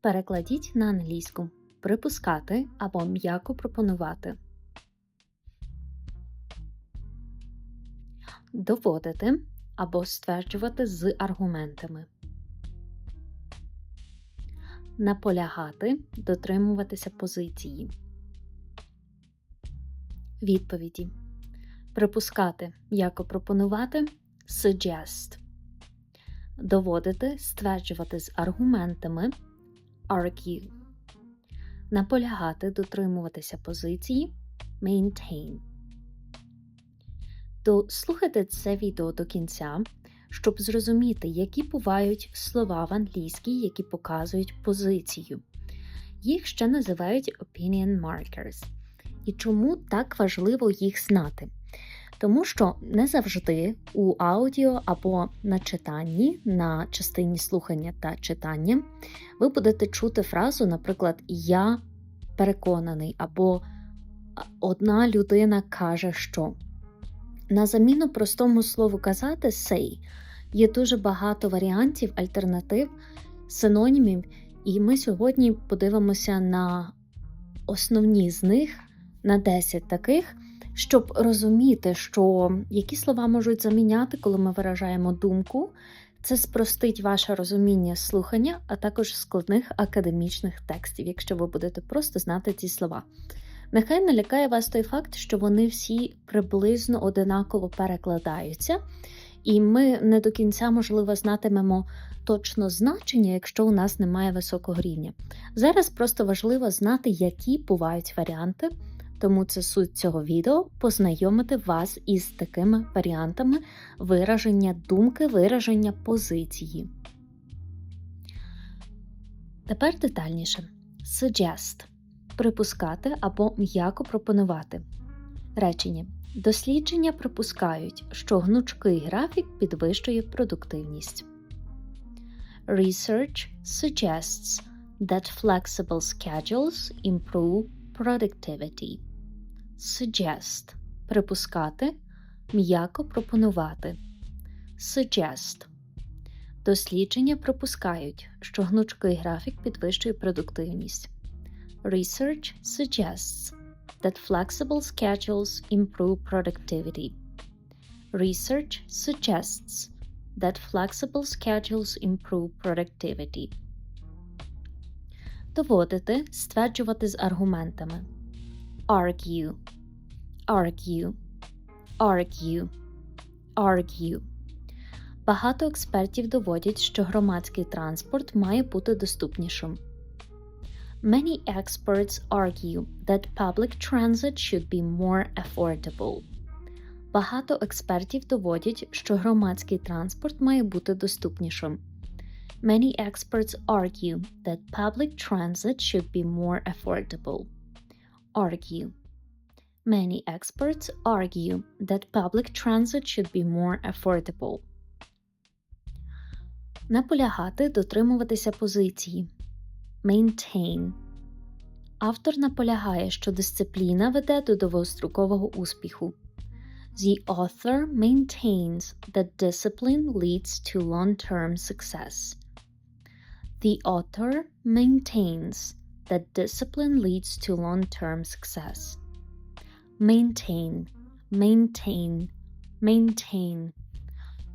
Перекладіть на англійську. Припускати або м'яко пропонувати. Доводити або стверджувати з аргументами. Наполягати, дотримуватися позиції. Відповіді. Припускати, м'яко пропонувати. Suggest. Доводити, стверджувати з аргументами. Argue. Наполягати, дотримуватися позиції. Maintain. Дослухайте це відео до кінця, щоб зрозуміти, які бувають слова в англійській, які показують позицію. Їх ще називають opinion markers. І чому так важливо їх знати? Тому що не завжди у аудіо або на читанні, на частині слухання та читання, ви будете чути фразу, наприклад, Я переконаний, або одна людина каже, що. На заміну простому слову казати say є дуже багато варіантів, альтернатив, синонімів, і ми сьогодні подивимося на основні з них, на 10 таких, щоб розуміти, що які слова можуть заміняти, коли ми виражаємо думку. Це спростить ваше розуміння слухання, а також складних академічних текстів, якщо ви будете просто знати ці слова. Нехай не лякає вас той факт, що вони всі приблизно одинаково перекладаються, і ми не до кінця, можливо, знатимемо точно значення, якщо у нас немає високого рівня. Зараз просто важливо знати, які бувають варіанти, тому це суть цього відео познайомити вас із такими варіантами вираження думки, вираження позиції. Тепер детальніше. Suggest припускати або м'яко пропонувати. Речення. Дослідження припускають, що гнучкий графік підвищує продуктивність. Research suggests that flexible schedules improve productivity. Suggest припускати, м'яко пропонувати. Suggest. Дослідження припускають, що гнучкий графік підвищує продуктивність. Research suggests that flexible schedules improve productivity. Research suggests that flexible schedules improve productivity. Доводити, стверджувати з аргументами. Argue, argue, argue, argue. Багато експертів доводять, що громадський транспорт має бути доступнішим. Many experts argue that public transit should be more affordable. Багато експертів доводять, що громадський транспорт має бути доступнішим. Many experts argue that public transit should be more affordable. Argue. Many experts argue that public transit should be more affordable. Наполягати дотримуватися позиції. Maintain. Автор наполягає, що дисципліна веде до довгострокового успіху. The author maintains that discipline leads to long-term success. The author maintains that discipline leads to long-term success. Maintain, maintain, maintain.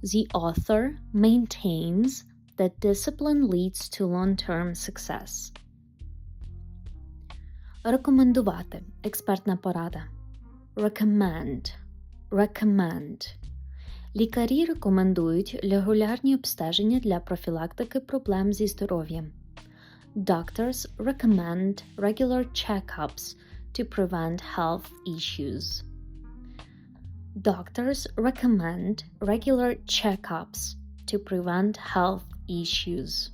The author maintains that discipline leads to long-term success. Рекомендувати. Експертна порада. Recommend. Recommend. Лікарі рекомендують регулярні обстеження для профілактики проблем зі здоров'ям. Doctors recommend regular checkups to prevent health issues. Doctors recommend regular checkups to prevent health issues.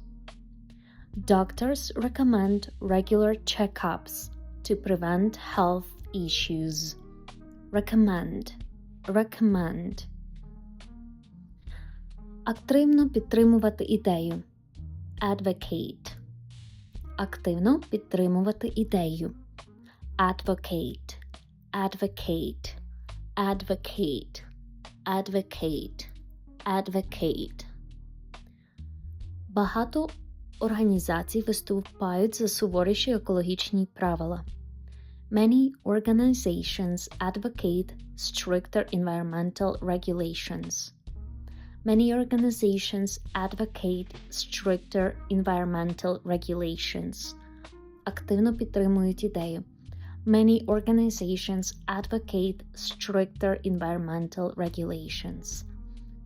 Doctors recommend regular checkups to prevent health issues. Recommend. Recommend. Активно підтримувати ідею. Advocate. Активно підтримувати ідею. Advocate. Advocate. Advocate. Advocate. Advocate. Багато організацій виступають за суворіші екологічні правила. Many organizations advocate stricter environmental regulations. Many organizations advocate stricter environmental regulations. Активно підтримують ідею. Many organizations advocate stricter environmental regulations.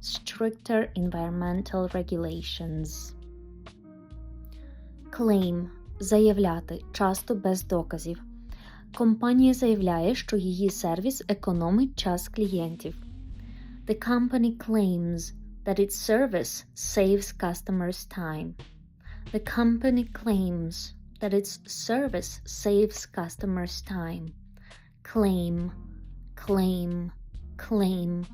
Stricter environmental regulations. Claim – заявляти, часто без доказів. Компанія заявляє, що її сервіс економить час клієнтів. The company claims that its service saves customers time. The company claims that its service saves customers time. Claim, claim, claim.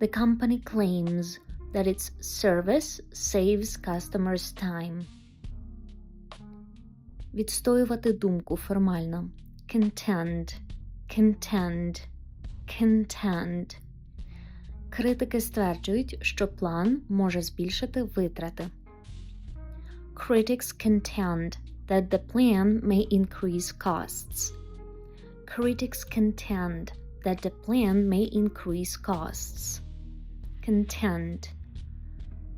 The company claims that its service saves customers time. Відстоювати думку формально. Contend, contend, contend. Критики стверджують, що план може збільшити витрати. Critics contend that the plan may increase costs. Critics contend that the plan may increase costs. Contend.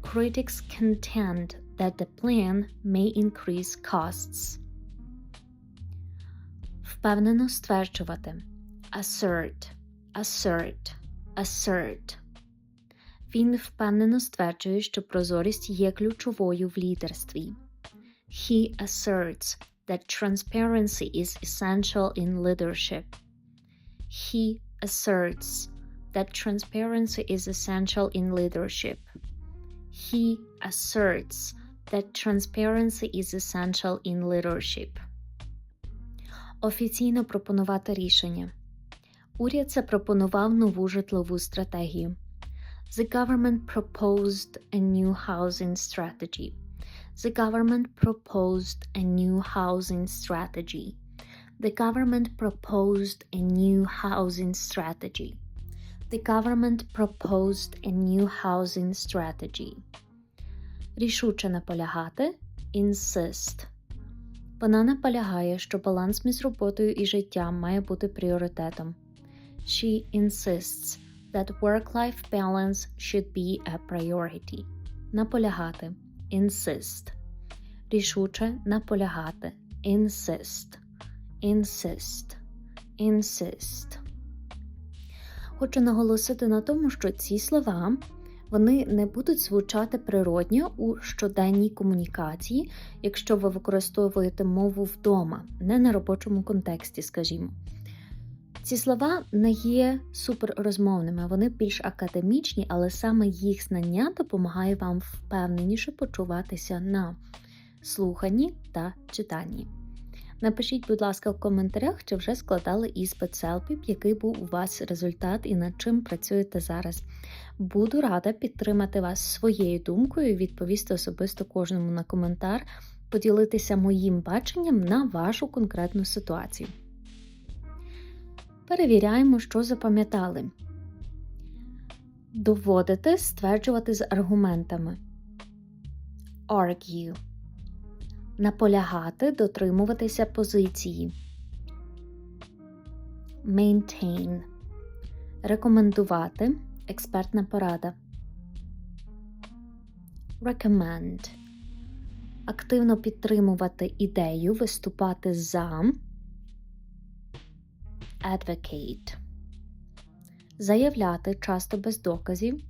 Critics contend that the plan may increase costs. Впевнено стверджувати. Assert, assert, assert. Він впевнено стверджує, що прозорість є ключовою в лідерстві. He asserts that transparency is essential in leadership. He asserts that transparency is essential in leadership. He asserts that transparency is essential in leadership. Офіційно пропонувати рішення. Уряд запропонував нову житлову стратегію. The government proposed a new housing strategy. The government proposed a new housing strategy. The government proposed a new housing strategy. The government proposed a new housing strategy. Рішуче наполягати insist. Вона наполягає, що баланс між роботою і життям має бути пріоритетом. She insists that work-life balance should be a priority. Наполягати insist. Рішуче наполягати insist. Insist. Insist. Хочу наголосити на тому, що ці слова вони не будуть звучати природньо у щоденній комунікації, якщо ви використовуєте мову вдома, не на робочому контексті, скажімо. Ці слова не є суперрозмовними, вони більш академічні, але саме їх знання допомагає вам впевненіше почуватися на слуханні та читанні. Напишіть, будь ласка, в коментарях, чи вже складали іспит селпіп, який був у вас результат і над чим працюєте зараз. Буду рада підтримати вас своєю думкою відповісти особисто кожному на коментар, поділитися моїм баченням на вашу конкретну ситуацію. Перевіряємо, що запам'ятали. Доводити стверджувати з аргументами. Argue. Наполягати, дотримуватися позиції. Maintain. Рекомендувати. Експертна порада. Recommend. Активно підтримувати ідею, виступати за. Advocate. Заявляти часто без доказів.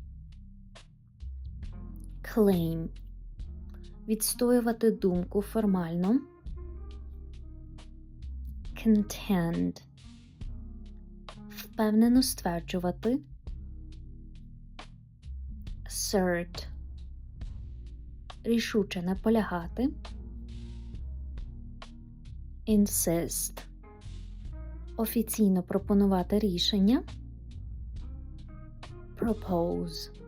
Claim. Відстоювати думку формально. Contend. Впевнено стверджувати. Assert. Рішуче наполягати. Insist. Офіційно пропонувати рішення. Propose.